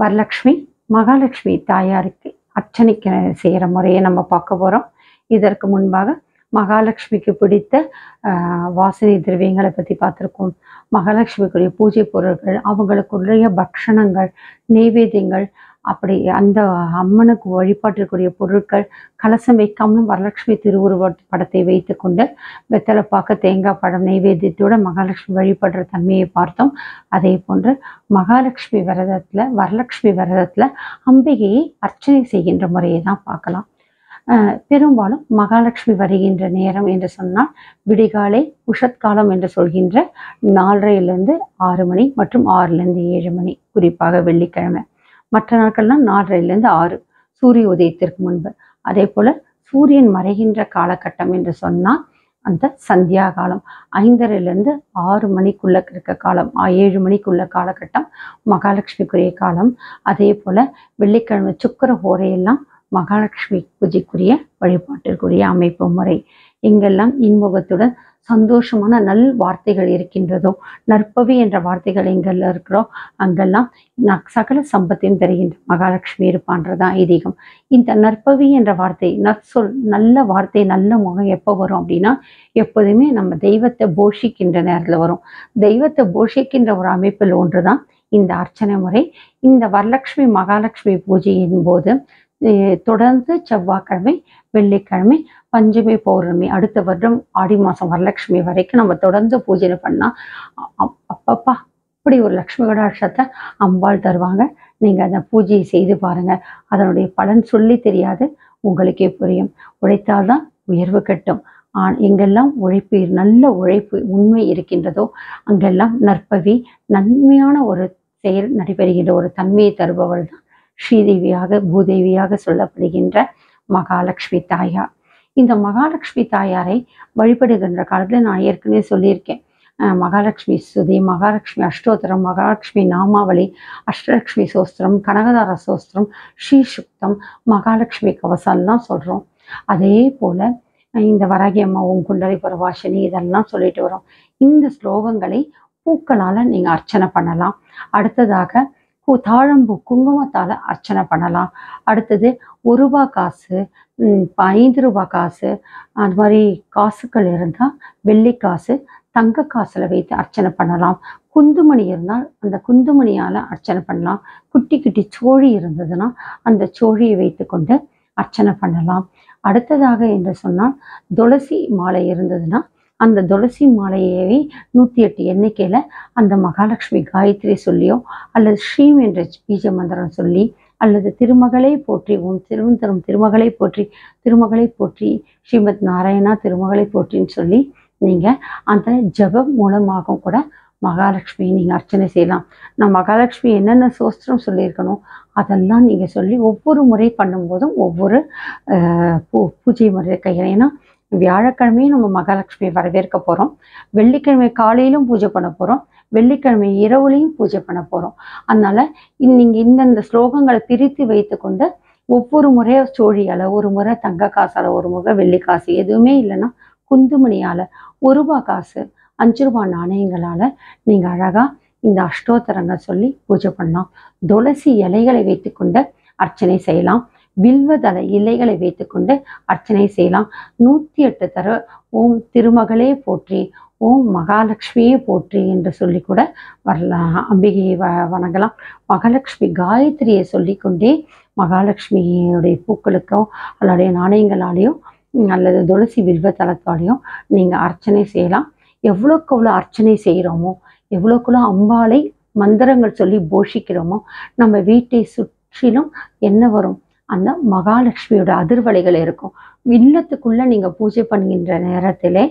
வரலக்ஷ்மி மகாலட்சுமி தாயாருக்கு அர்ச்சனைக்கு செய்கிற முறையை நம்ம பார்க்க போகிறோம் இதற்கு முன்பாக மகாலட்சுமிக்கு பிடித்த வாசனை திரவியங்களை பற்றி பார்த்துருக்கோம். மகாலட்சுமிக்குரிய பூஜை பொருட்கள் அவங்களுக்குரிய பக்ஷணங்கள் நெய்வேத்தியங்கள் அப்படி அந்த அம்மனுக்கு வழிபாட்டிற்குரிய பொருட்கள் கலசம் வைக்காமலும் வரலட்சுமி திருவுருவ படத்தை வைத்துக்கொண்டு வெத்தலை பாக்க தேங்காய் பழம் நைவேத்தியத்தோடு மகாலட்சுமி வழிபடுற தன்மையை பார்த்தோம். அதே போன்று மகாலட்சுமி விரதத்தில் வரலட்சுமி விரதத்தில் அம்பிகையை அர்ச்சனை செய்கின்ற முறையை தான் பார்க்கலாம். பெரும்பாலும் மகாலட்சுமி வருகின்ற நேரம் என்று சொன்னால் விடிகாலை உஷத்காலம் என்று சொல்கின்ற நாலரையிலிருந்து ஆறு மணி மற்றும் ஆறுலேருந்து ஏழு மணி குறிப்பாக வெள்ளிக்கிழமை. மற்ற நாட்கள்லாம் நாலரைலேருந்து ஆறு சூரிய உதயத்திற்கு முன்பு. அதே போல் சூரியன் மறைகின்ற காலகட்டம் என்று சொன்னால் அந்த சந்தியா காலம். ஐந்தரைலேருந்து ஆறு மணிக்குள்ள இருக்க காலம் ஆ, ஏழு மணிக்குள்ள காலகட்டம் மகாலட்சுமிக்குரிய காலம். அதே போல் வெள்ளிக்கிழமை சுக்கர ஹோரையெல்லாம் மகாலட்சுமி பூஜைக்குரிய வழிபாட்டிற்குரிய அமைப்பு முறை. எங்கெல்லாம் இன்முகத்துடன் சந்தோஷமான நல் வார்த்தைகள் இருக்கின்றதோ நற்பவி என்ற வார்த்தைகள் எங்கெல்லாம் இருக்கிறோ அங்கெல்லாம் சகல சம்பத்தையும் தருகின்ற மகாலட்சுமி இருப்பான்றதான் ஐதீகம். இந்த நற்பவி என்ற வார்த்தை நற்சொல் நல்ல வார்த்தை நல்ல முகம் எப்போ வரும் அப்படின்னா எப்போதுமே நம்ம தெய்வத்தை போஷிக்கின்ற நேரத்தில் வரும். தெய்வத்தை போஷிக்கின்ற ஒரு அமைப்பில் ஒன்று தான் இந்த அர்ச்சனை முறை. இந்த வரலட்சுமி மகாலட்சுமி பூஜையின் போது தொடர்ந்து செவ்வாய்க்கிழமை வெள்ளிக்கிழமை பஞ்சமி பௌர்ணமி அடுத்த வருடம் ஆடி மாதம் வரலட்சுமி வரைக்கும் நம்ம தொடர்ந்து பூஜை பண்ணால் அப்பப்பா அப்படி ஒரு லக்ஷ்மி கடாட்சத்தை அம்பாள் தருவாங்க. நீங்கள் அந்த பூஜையை செய்து பாருங்கள் அதனுடைய பலன் சொல்லி தெரியாது. உங்களுக்கே புரியும். உழைத்தால்தான் உயர்வு கட்டும். ஆண் எங்கெல்லாம் உழைப்பு நல்ல உழைப்பு உண்மை இருக்கின்றதோ அங்கெல்லாம் நற்பவி நன்மையான ஒரு செயல் நடைபெறுகின்ற ஒரு தன்மையை தருபவள் தான் ஸ்ரீதேவியாக பூதேவியாக சொல்லப்படுகின்ற மகாலட்சுமி தாயார். இந்த மகாலட்சுமி தாயாரை வழிபடுகின்ற காலத்தில் நான் ஏற்கனவே சொல்லியிருக்கேன். மகாலட்சுமி சுதி மகாலட்சுமி அஷ்டோத்தரம் மகாலட்சுமி நாமாவளி அஷ்டலட்சுமி சோஸ்திரம் கனகதார சோஸ்திரம் ஸ்ரீ சுக்தம் மகாலட்சுமி கவசம்லாம் சொல்கிறோம் அதே போல் இந்த வராகி அம்மாவும் உன் குண்டலி இதெல்லாம் சொல்லிட்டு வரோம். இந்த ஸ்லோகங்களை பூக்களால் நீங்கள் அர்ச்சனை பண்ணலாம். அடுத்ததாக தாழம்பூ குங்குமத்தால் அர்ச்சனை பண்ணலாம். அடுத்தது ஒரு ரூபா காசு ஐந்து ரூபா காசு அது மாதிரி காசுகள் இருந்தால் வெள்ளி காசு தங்க காசில் வைத்து அர்ச்சனை பண்ணலாம். குந்துமணி இருந்தால் அந்த குந்துமணியால் அர்ச்சனை பண்ணலாம். குட்டி குட்டி சோழி இருந்ததுன்னா அந்த சோழியை வைத்து கொண்டு அர்ச்சனை பண்ணலாம். அடுத்ததாக என்று சொன்னால் துளசி மாலை இருந்ததுன்னா அந்த துளசி மாலையை நூற்றி எட்டு எண்ணிக்கையில் அந்த மகாலட்சுமி காயத்ரி சொல்லியோ அல்லது ஸ்ரீம் என்ற பீஜ மந்திரம் சொல்லி அல்லது திருமகளை போற்றி உன் திருவன் தரும் திருமகளை போற்றி திருமகளை போற்றி ஸ்ரீமத் நாராயணா திருமகளை போற்றின்னு சொல்லி நீங்கள் அந்த ஜெபம் மூலமாகவும் கூட மகாலட்சுமி நீங்கள் அர்ச்சனை செய்யலாம். நான் மகாலட்சுமி என்னென்ன சோஸ்திரம் சொல்லியிருக்கணும் அதெல்லாம் நீங்கள் சொல்லி ஒவ்வொரு முறை பண்ணும்போதும் ஒவ்வொரு பூ பூஜை முறை கையில். ஏன்னா வியாழக்கிழமையும் நம்ம மகாலட்சுமியை வரவேற்க போகிறோம் வெள்ளிக்கிழமை காலையிலும் பூஜை பண்ண போகிறோம் வெள்ளிக்கிழமை இரவுலையும் பூஜை பண்ண போகிறோம் அதனால் நீங்கள் இந்தந்த ஸ்லோகங்களை பிரித்து வைத்துக்கொண்டு ஒவ்வொரு முறையாக சோழியால் ஒரு முறை தங்க காசால் ஒரு முறை வெள்ளி காசு எதுவுமே இல்லைன்னா குந்துமணியால் ஒரு ரூபா காசு அஞ்சு ரூபா நாணயங்களால் நீங்கள் அழகாக இந்த அஷ்டோத்தரங்கள் சொல்லி பூஜை பண்ணலாம். துளசி இலைகளை வைத்துக்கொண்டு அர்ச்சனை செய்யலாம். வில்வதள இலைகளை வைத்துக்கொண்டு அர்ச்சனை செய்யலாம். நூற்றி எட்டு தர ஓம் திருமகளே போற்றி ஓம் மகாலட்சுமியே போற்றி என்று சொல்லி கூட வரலாம். அம்பிகையை வ வணங்கலாம். மகாலட்சுமி காயத்ரியை சொல்லிக்கொண்டே மகாலட்சுமியுடைய பூக்களுக்கோ அல்லது நாணயங்களாலேயோ அல்லது துளசி வில்வ தளத்தாலேயும் நீங்கள் அர்ச்சனை செய்யலாம். எவ்வளோக்கு எவ்வளோ அர்ச்சனை செய்கிறோமோ எவ்வளோக்குள்ள அம்பாளை மந்திரங்கள் சொல்லி போஷிக்கிறோமோ நம்ம வீட்டை சுற்றிலும் என்ன வரும்? அந்த மகாலட்சுமியோட அதிர்வலைகள் இருக்கும். இல்லத்துக்குள்ள நீங்க பூஜை பண்ணுகின்ற நேரத்திலே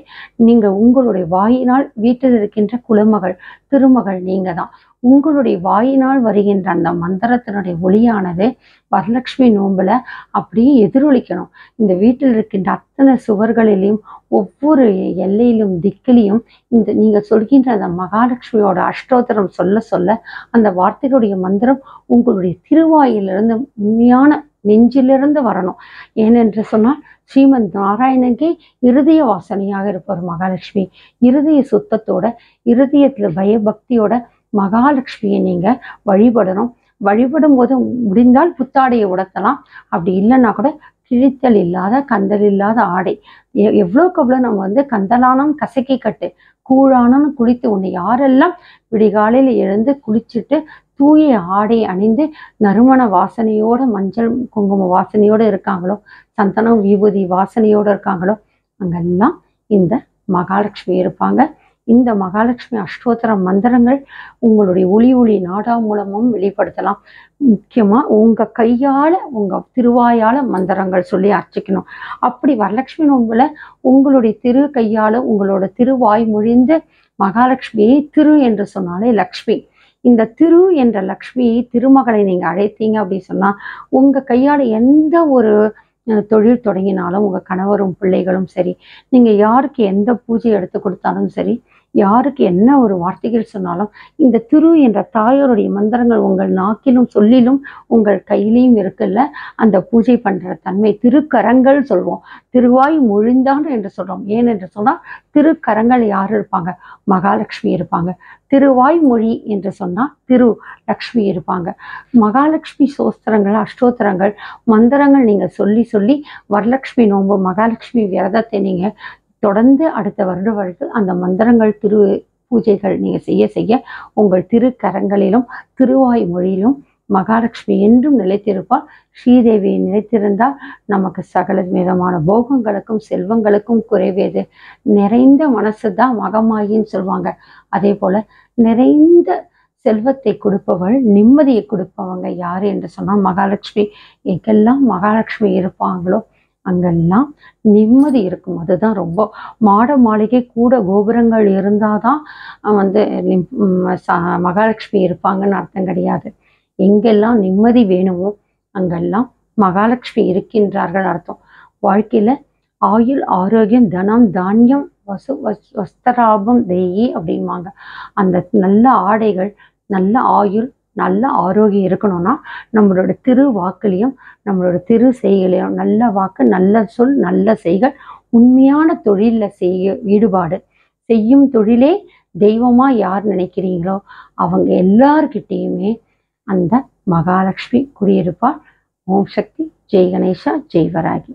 நீங்க உங்களுடைய வாயினால் வீட்டில் இருக்கின்ற குலமகள் திருமகள் நீங்க தான் உங்களுடைய வாயினால் வருகின்ற அந்த மந்திரத்தினுடைய ஒளியானது வரலட்சுமி நோம்புல அப்படியே எதிரொலிக்கணும். இந்த வீட்டில் இருக்கின்ற அத்தனை சுவர்களிலும் ஒவ்வொரு எல்லையிலும் திக்கிலையும் இந்த நீங்க சொல்கின்ற அந்த மகாலட்சுமியோட அஷ்டோத்தரம் சொல்ல சொல்ல அந்த வார்த்தைகளுடைய மந்திரம் உங்களுடைய திருவாயிலிருந்து உண்மையான நெஞ்சிலிருந்து வரணும். ஏனென்று சொன்னால் ஸ்ரீமந்த் நாராயணனுக்கே இருதய வாசனையாக இருப்பார் மகாலட்சுமி. இருதய சுத்தத்தோட இருதயத்தில் பயபக்தியோட மகாலட்சுமியை நீங்க வழிபடணும். வழிபடும் போது முடிந்தால் புத்தாடையை உடுத்தலாம். அப்படி இல்லைன்னா கூட கிழித்தல் இல்லாத கந்தல் இல்லாத ஆடை. எ- எவ்வளவுக்கு எவ்வளோ நம்ம வந்து கந்தலானம் கசக்கி கட்டு கூழானம் குளித்து உன்னை யாரெல்லாம் விடிகாலையில் எழுந்து குளிச்சுட்டு தூய ஆடை அணிந்து நறுமண வாசனையோட மஞ்சள் குங்கும வாசனையோட இருக்காங்களோ சந்தனம் விபூதி வாசனையோட இருக்காங்களோ அங்கெல்லாம் இந்த மகாலட்சுமி இருப்பாங்க. இந்த மகாலட்சுமி அஷ்டோத்தர மந்திரங்கள் உங்களுடைய ஒளி ஒளி நாடா மூலமும் வெளிப்படுத்தலாம். முக்கியமாக உங்கள் கையால் உங்கள் திருவாயால் மந்திரங்கள் சொல்லி அர்ச்சிக்கணும். அப்படி வரலட்சுமி நோன்புல உங்களுடைய திரு கையால் உங்களோட திருவாய் மொழிந்து மகாலட்சுமியை திரு என்று சொன்னாலே லக்ஷ்மி. இந்த திரு என்ற லக்ஷ்மி திருமகளை நீங்கள் அழைத்தீங்க அப்படின்னு சொன்னால் உங்கள் கையால் எந்த ஒரு தொழில் தொடங்கினாலும் உங்கள் கணவரும் பிள்ளைகளும் சரி நீங்கள் யாருக்கு எந்த பூஜை எடுத்து கொடுத்தாலும் சரி யாருக்கு என்ன ஒரு வார்த்தைகள் சொன்னாலும் இந்த திரு என்ற தாயாருடைய மந்திரங்கள் உங்கள் நாக்கிலும் சொல்லிலும் உங்கள் கையிலையும் இருக்குல்ல? அந்த பூஜை பண்ற தன்மை திருக்கரங்கள் சொல்வோம். திருவாய் மொழிந்தான் என்று சொல்றோம். ஏன் என்று சொன்னால் திருக்கரங்கள் யார் இருப்பாங்க? மகாலட்சுமி இருப்பாங்க. திருவாய் மொழி என்று சொன்னால் திரு லக்ஷ்மி இருப்பாங்க. மகாலட்சுமி சோஸ்திரங்கள் அஷ்டோத்திரங்கள் மந்திரங்கள் நீங்கள் சொல்லி சொல்லி வரலட்சுமி நோன்பு மகாலட்சுமி விரதத்தை நீங்கள் தொடர்ந்து அடுத்த வருட வரைக்கும் அந்த மந்திரங்கள் திரு பூஜைகள் நீங்கள் செய்ய செய்ய உங்கள் திருக்கரங்களிலும் திருவாய் மொழியிலும் மகாலட்சுமி என்றும் நிலைத்திருப்பார் ஸ்ரீதேவி நிலைத்திருந்தால் நமக்கு சகல விதமான போகங்களுக்கும் செல்வங்களுக்கும் குறைவேது. நிறைந்த மனசு தான் மகமாயின்னு சொல்லுவாங்க அதே போல நிறைந்த செல்வத்தை கொடுப்பவள் நிம்மதியை கொடுப்பவங்க யார் என்று சொன்னால் மகாலட்சுமி. எங்கெல்லாம் மகாலட்சுமி இருப்பாங்களோ அங்கெல்லாம் நிம்மதி இருக்கும். அதுதான் ரொம்ப. மாட மாளிகை கூட கோபுரங்கள் இருந்தாதான் வந்து ச- மகாலட்சுமி இருப்பாங்கன்னு அர்த்தம் கிடையாது. எங்கெல்லாம் நிம்மதி வேணுமோ அங்கெல்லாம் மகாலட்சுமி இருக்கின்றார்கள் அர்த்தம். வாழ்க்கையில ஆயுள் ஆரோக்கியம் தனம் தானியம் வசு வஸ்- வஸ்திராபம் தேயி அப்படிம்பாங்க. அந்த நல்ல ஆடைகள் நல்ல ஆயுள் நல்ல ஆரோக்கியம் இருக்கணும்னா நம்மளோட திரு வாக்குலையும் நம்மளோட திரு செய்களையும் நல்ல வாக்கு நல்ல சொல் நல்ல செய்கள் உண்மையான தொழிலில் செய்ய ஈடுபாடு. செய்யும் தொழிலே தெய்வமாக யார் நினைக்கிறீங்களோ அவங்க எல்லார்கிட்டேயுமே அந்த மகாலட்சுமி குடியிருப்பார் ஓம் சக்தி. ஜெய் கணேஷா ஜெய் வராகி.